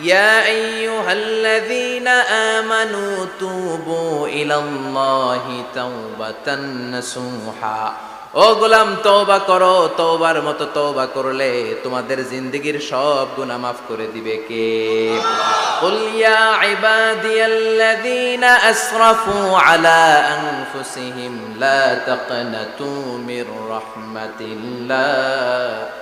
ইয়া আইয়ুহাল্লাযীনা আমানু তুবু ইলাল্লাহি তাওবাতান নাসুহা ও গোলাম তওবা করো তওবার মতো তওবা করলে তোমাদের জিন্দেগীর সব গুনাহ মাফ করে দিবে কে قل يا عبادي الذين أسرفوا على أنفسهم لا تقنطوا من رحمة الله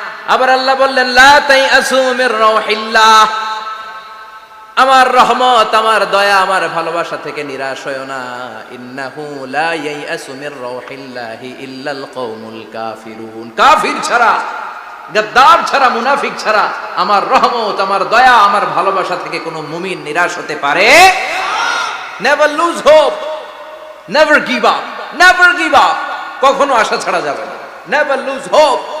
আবার আল্লাহ বললেন আসুমির রহিল্লাহ আমার রহমত, আমার দয়া, আমার ভালোবাসা থেকে নিরাশ হয়েও না। ইন্নাহু রাউহিল্লাহি ইল্লাল কাফিরুন। কাফির ছাড়া ছাড়া, মুনাফিক ছাড়া আমার রহমত, আমার দয়া, আমার ভালোবাসা থেকে কোনো মুমিন নিরাশ হতে পারে? Never lose hope never give up never give up কখনো আশা ছাড়া যাবে না। নেভার লুজ হোপ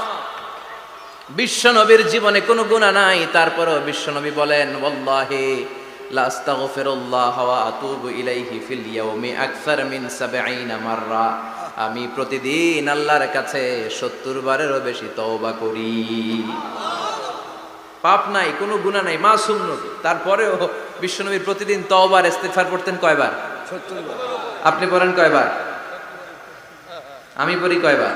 বিশ্বনবীর জীবনে কোনো গুণা নাই। তারপরও বিশ্বনবী বলেন ওয়াল্লাহি লা আস্তাগফিরুল্লাহ ওয়া আতুবু ইলাইহি ফিল ইয়াউমি আকসার 70 মাররা। আমি প্রতিদিন আল্লাহর কাছে 70 বারেরও বেশি তওবা করি। পাপ নাই কোনো গুনাহ নাই মাসুম নবী। তারপরেও বিশ্বনবী প্রতিদিন তওবার ইস্তিগফার করতেন কয়বার? আপনি পড়েন কয়বার? আমি পড়ি কয়বার?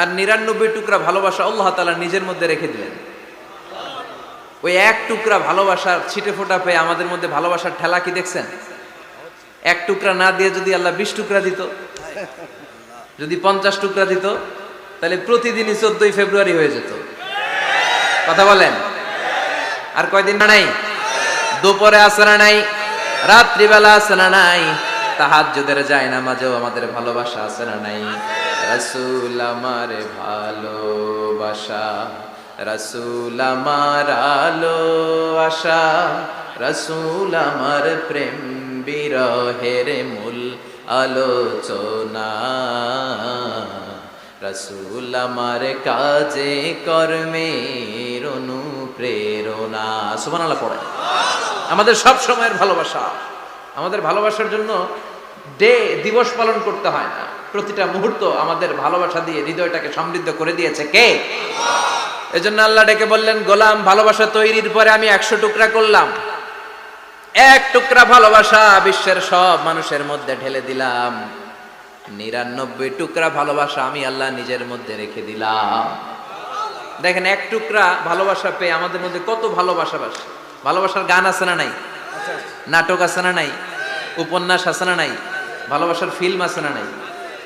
আর নিরানব্বই টুকরা ভালোবাসা আল্লাহ তালা নিজের মধ্যে রেখে দিলেন। ওই এক টুকরা ভালোবাসার ছিটে ফোটা পেয়ে আমাদের মধ্যে ভালোবাসার ঠেলা কি দেখছেন? এক টুকরা না দিয়ে যদি আল্লাহ বিশ টুকরা দিত, যদি পঞ্চাশ টুকরা দিত, তাহলে প্রতিদিনই চোদ্দই ফেব্রুয়ারি হয়ে যেত। কথা বলেন? আর কয়দিন না নাই? দুপুরে না নাই? রাত্রিবেলা আসে না নাই? তাহার যুদের যায় না মাঝেও আমাদের ভালোবাসা না নাই? রসুল আমার ভালোবাসা, রসুল আমার আলো আশা রসুল আমার প্রেম বিরহের মূল আলোচনা। রসুল আমার কাজে কর্মের অনুপ্রেরণা। সুমান আল্লাহ পড়ে আমাদের সব সময়ের ভালোবাসা। আমাদের ভালোবাসার জন্য ডে দিবস পালন করতে হয় না। প্রতিটা মুহূর্ত আমাদের ভালোবাসা দিয়ে হৃদয়টাকে সমৃদ্ধ করে দিয়েছে কে? এজন্য আল্লাহ ডেকে বললেন গোলাম ভালোবাসা তৈরির পরে আমি একশো টুকরা করলাম। এক টুকরা ভালোবাসা বিশ্বের সব মানুষের মধ্যে ঢেলে দিলাম। নিরানব্বই টুকরা ভালোবাসা আমি আল্লাহ নিজের মধ্যে রেখে দিলাম। দেখেন এক টুকরা ভালোবাসা পেয়ে আমাদের মধ্যে কত ভালোবাসা বাসে। ভালোবাসার গান আছে না নাই? নাটক আছে না নাই? উপন্যাস আছে না নাই? ভালোবাসার ফিল্ম আছে না নাই?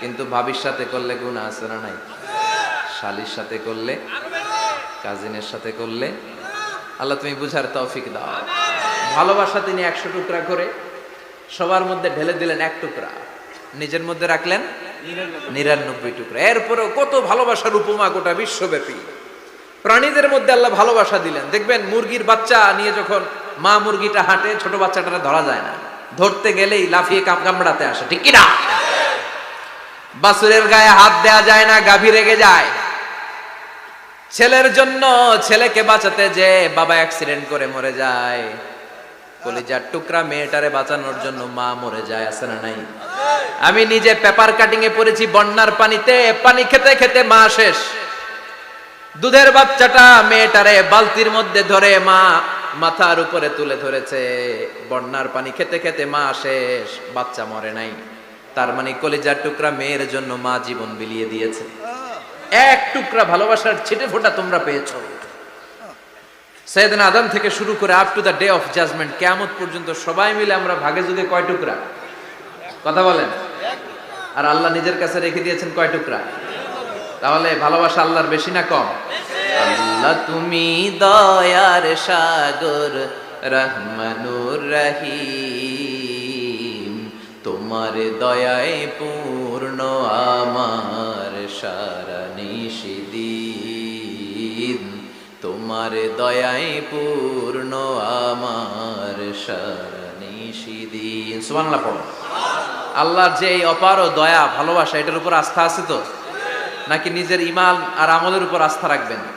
কিন্তু ভাবির সাথে করলে গুনাহ আছে না নাই? শালির সাথে করলে, কাজিনের সাথে করলে, আল্লাহ তুমি বুঝার তৌফিক দাও। ভালোবাসা তিনি একশো টুকরা করে, সবার মধ্যে ঢেলে দিলেন এক টুকরা। নিজের মধ্যে রাখলেন নিরানব্বই টুকরা। এরপরেও কত ভালোবাসার উপমা গোটা বিশ্বব্যাপী। প্রাণীদের মধ্যে আল্লাহ ভালোবাসা দিলেন। দেখবেন মুরগির বাচ্চা নিয়ে যখন মা মুরগিটা হাঁটে, ছোট বাচ্চাটা ধরা যায় না। ধরতে গেলেই লাফিয়ে কাপ কামড়াতে আসে, ঠিক কিনা? বাসুরের গায়ে হাত দেয়া যায় না, গাভী রেগে যায়। ছেলের জন্য ছেলেকে বাঁচাতে যে বাবা অ্যাক্সিডেন্ট করে মরে যায়। কলিজার টুকরা মেয়েটারে বাঁচানোর জন্য মা মরে যায়, আছে না নাই? আমি নিজে পেপার কাটিং এ পড়েছি, বন্যার পানিতে, পানি খেতে খেতে মা শেষ। দুধের বাচ্চাটা মেয়েটারে বালতির মধ্যে ধরে মা মাথার উপরে তুলে ধরেছে। বন্যার পানি খেতে খেতে মা শেষ, বাচ্চা মরে নাই। তার মানে কলিজার টুকরা মেয়ের জন্য মা জীবন বিলিয়ে দিয়েছে। এক টুকরা ভালোবাসার ছিটে ফোটা তোমরা পেয়েছ। সৈয়দিন আদম থেকে শুরু করে up to the day of judgement কেমন পর্যন্ত সবাই মিলে আমরা ভাগে যুগে কয় টুকরা? কথা বলেন। আর আল্লাহ নিজের কাছে রেখে দিয়েছেন কয় টুকরা? তাহলে ভালোবাসা আল্লাহর বেশি না কম? আল্লাহ তুমি দয়ার সাগর, রহমানুর রহিম। তোমার দয়ায় পূর্ণ, আমার সারা নিষিদিন তোমার দয়ায় পূর্ণ, আমার সারা নিষিদিন সুবহানাল্লাহ পড়ো। আল্লাহর যে এই অপার দয়া, ভালোবাসা, এটার উপর আস্থা আছে তো? নাকি নিজের ইমান আর আমলের উপর আস্থা রাখবেন?